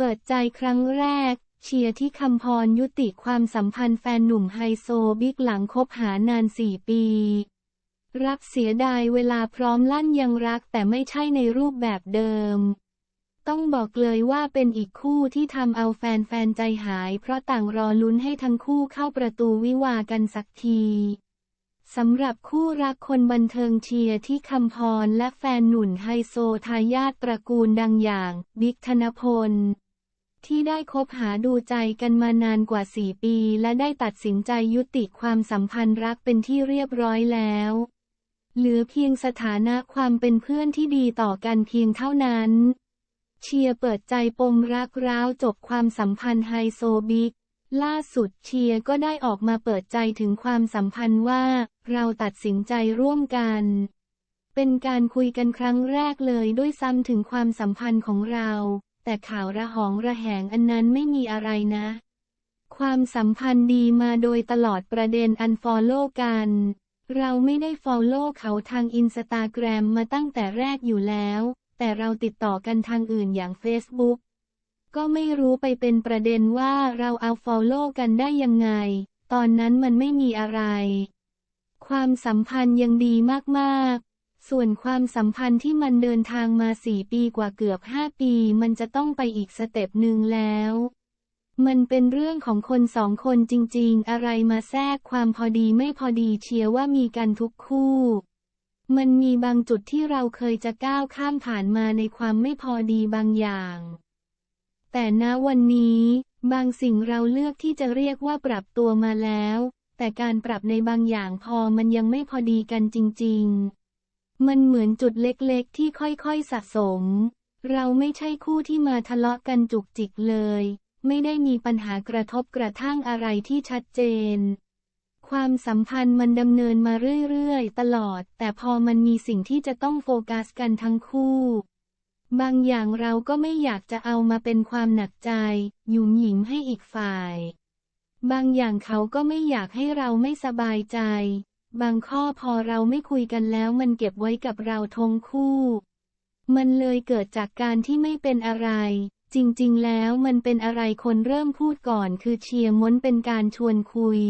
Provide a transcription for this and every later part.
เปิดใจครั้งแรก เชียร์ที่คำพรยุติความสัมพันธ์แฟนหนุ่มไฮโซบิ๊กหลังคบหานานสี่ปี รักเสียดายเวลาพร้อมลั่นยังรักแต่ไม่ใช่ในรูปแบบเดิม ต้องบอกเลยว่าเป็นอีกคู่ที่ทำเอาแฟนๆใจหาย เพราะต่างรอลุ้นให้ทั้งคู่เข้าประตูวิวากันสักทีสำหรับคู่รักคนบันเทิงเชียร์ที่คำพรและแฟนหนุ่นไฮโซทายาทตระกูลดังอย่าง บิ๊กธนพล ที่ได้คบหาดูใจกันมานานกว่า4ปี และได้ตัดสินใจยุติความสัมพันธ์รักเป็นที่เรียบร้อยแล้ว เหลือเพียงสถานะความเป็นเพื่อนที่ดีต่อกันเพียงเท่านั้น เชียร์เปิดใจปมรักร้าวจบความสัมพันธ์ไฮโซบิ๊กล่าสุดเชียร์ก็ได้ออกมาเปิดใจถึงความสัมพันธ์ว่า เราตัดสินใจร่วมกัน เป็นการคุยกันครั้งแรกเลยด้วยซ้ำถึงความสัมพันธ์ของเรา แต่ข่าวระหองระแหงอันนั้นไม่มีอะไรนะ ความสัมพันธ์ดีมาโดยตลอดประเด็นอันฟอลโล่กัน เราไม่ได้ฟอลโล่เขาทางอินสตาแกรมมาตั้งแต่แรกอยู่แล้ว แต่เราติดต่อกันทางอื่นอย่าง Facebook ก็ไม่รู้ไปเป็นประเด็นว่าเราเอาฟอลโล่กันได้ยังไง ตอนนั้นมันไม่มีอะไร ความสัมพันธ์ยังดีมากๆ ส่วนความสัมพันธ์ที่มันเดินทางมาสี่ปีกว่าเกือบห้าปี มันจะต้องไปอีกสเต็ปหนึ่งแล้ว มันเป็นเรื่องของคนสองคนจริงๆ อะไรมาแทรกความพอดีไม่พอดีเชียร์ว่ามีกันทุกคู่ มันมีบางจุดที่เราเคยจะก้าวข้ามผ่านมาในความไม่พอดีบางอย่าง แต่ณวันนี้ บางสิ่งเราเลือกที่จะเรียกว่าปรับตัวมาแล้ว แต่การปรับในบางอย่างพอมันยังไม่พอดีกันจริง ๆ มันเหมือนจุดเล็กๆ ที่ค่อยๆสะสม เราไม่ใช่คู่ที่มาทะเลาะกันจุกจิกเลย ไม่ได้มีปัญหากระทบกระทั่งอะไรที่ชัดเจน ความสัมพันธ์มันดำเนินมาเรื่อยๆ ตลอด แต่พอมันมีสิ่งที่จะต้องโฟกัสกันทั้งคู่ บางอย่างเราก็ไม่อยากจะเอามาเป็นความหนักใจ หยุมหยิมให้อีกฝ่าย บางอย่างเขาก็ไม่อยากให้เราไม่สบายใจ บางข้อพอเราไม่คุยกันแล้วมันเก็บไว้กับเราทงคู่ มันเลยเกิดจากการที่ไม่เป็นอะไร จริงๆ แล้วมันเป็นอะไรคนเริ่มพูดก่อนคือเชียร์ม้นเป็นการชวนคุย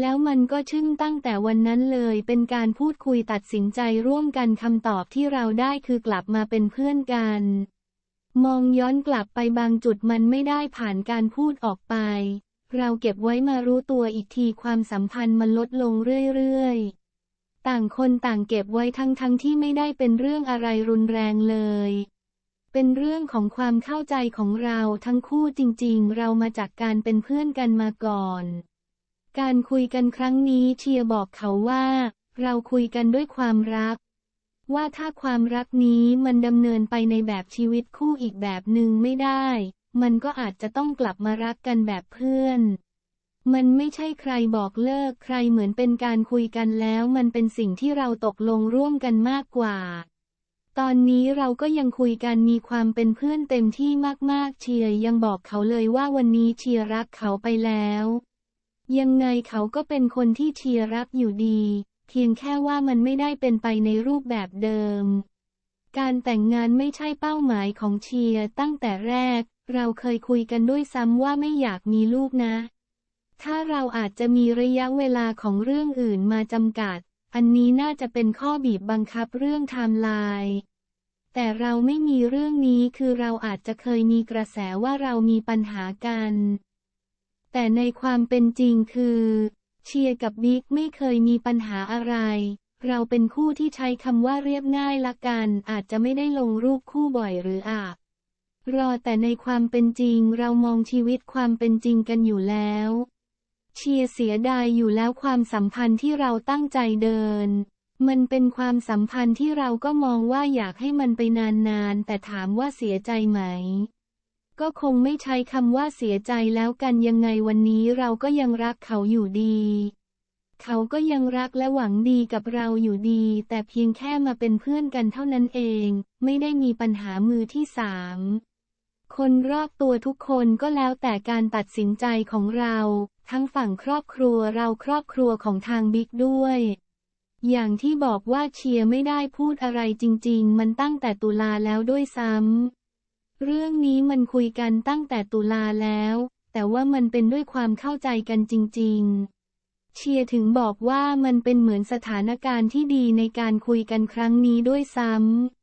แล้วมันก็ชึ่งตั้งแต่วันนั้นเลยเป็นการพูดคุยตัดสินใจร่วมกันคำตอบที่เราได้คือกลับมาเป็นเพื่อนกัน มองย้อนกลับไปบางจุดมันไม่ได้ผ่านการพูดออกไป เราเก็บไว้มารู้ตัวอีกทีความสัมพันธ์มันลดลงเรื่อยๆ ต่างคนต่างเก็บไว้ทั้งทั้งที่ไม่ได้เป็นเรื่องอะไรรุนแรงเลย เป็นเรื่องของความเข้าใจของเราทั้งคู่จริงๆ เรามาจากการเป็นเพื่อนกันมาก่อน การคุยกันครั้งนี้เชียบอกเขาว่า เราคุยกันด้วยความรัก ว่าถ้าความรักนี้มันดำเนินไปในแบบชีวิตคู่อีกแบบหนึ่งไม่ได้ มันก็อาจจะต้องกลับมารักกันแบบเพื่อน มันไม่ใช่ใครบอกเลิกใครเหมือนเป็นการคุยกันแล้วมันเป็นสิ่งที่เราตกลงร่วมกันมากกว่า ตอนนี้เราก็ยังคุยกันมีความเป็นเพื่อนเต็มที่มากๆเชียร์ยังบอกเขาเลยว่าวันนี้เชียร์รักเขาไปแล้ว ยังไงเขาก็เป็นคนที่เชียร์รักอยู่ดี เพียงแค่ว่ามันไม่ได้เป็นไปในรูปแบบเดิมการแต่งงานไม่ใช่เป้าหมายของเชียร์ตั้งแต่แรก เราเคยคุยกันด้วยซ้ำว่าไม่อยากมีลูกนะ ถ้าเราอาจจะมีระยะเวลาของเรื่องอื่นมาจำกัด อันนี้น่าจะเป็นข้อบีบบังคับเรื่องไทม์ไลน์แต่เราไม่มีเรื่องนี้คือเราอาจจะเคยมีกระแสว่าเรามีปัญหากัน แต่ในความเป็นจริงคือ เชียร์กับบิ๊กไม่เคยมีปัญหาอะไร เราเป็นคู่ที่ใช้คำว่าเรียบง่ายละกัน อาจจะไม่ได้ลงรูปคู่บ่อยหรืออาบ รอแต่ในความเป็นจริงเรามองชีวิตความเป็นจริงกันอยู่แล้ว เชียร์เสียดายอยู่แล้วความสัมพันธ์ที่เราตั้งใจเดิน มันเป็นความสัมพันธ์ที่เราก็มองว่าอยากให้มันไปนานๆ แต่ถามว่าเสียใจไหม ก็คงไม่ใช้คำว่าเสียใจแล้วกันยังไงวันนี้เราก็ยังรักเขาอยู่ดี เขาก็ยังรักและหวังดีกับเราอยู่ดี แต่เพียงแค่มาเป็นเพื่อนกันเท่านั้นเอง ไม่ได้มีปัญหามือที่สาม คนรอบตัวทุกคนก็แล้วแต่การตัดสินใจของเรา ทั้งฝั่งครอบครัวเราครอบครัวของทางบิ๊กด้วย อย่างที่บอกว่าเชียร์ไม่ได้พูดอะไรจริง ๆ มันตั้งแต่ตุลาแล้วด้วยซ้เรื่องนี้มันคุยกันตั้งแต่ตุลาแล้ว แต่ว่ามันเป็นด้วยความเข้าใจกันจริง ๆ เชียร์ถึงบอกว่ามันเป็นเหมือนสถานการณ์ที่ดีในการคุยกันครั้งนี้ด้วยซ้ำ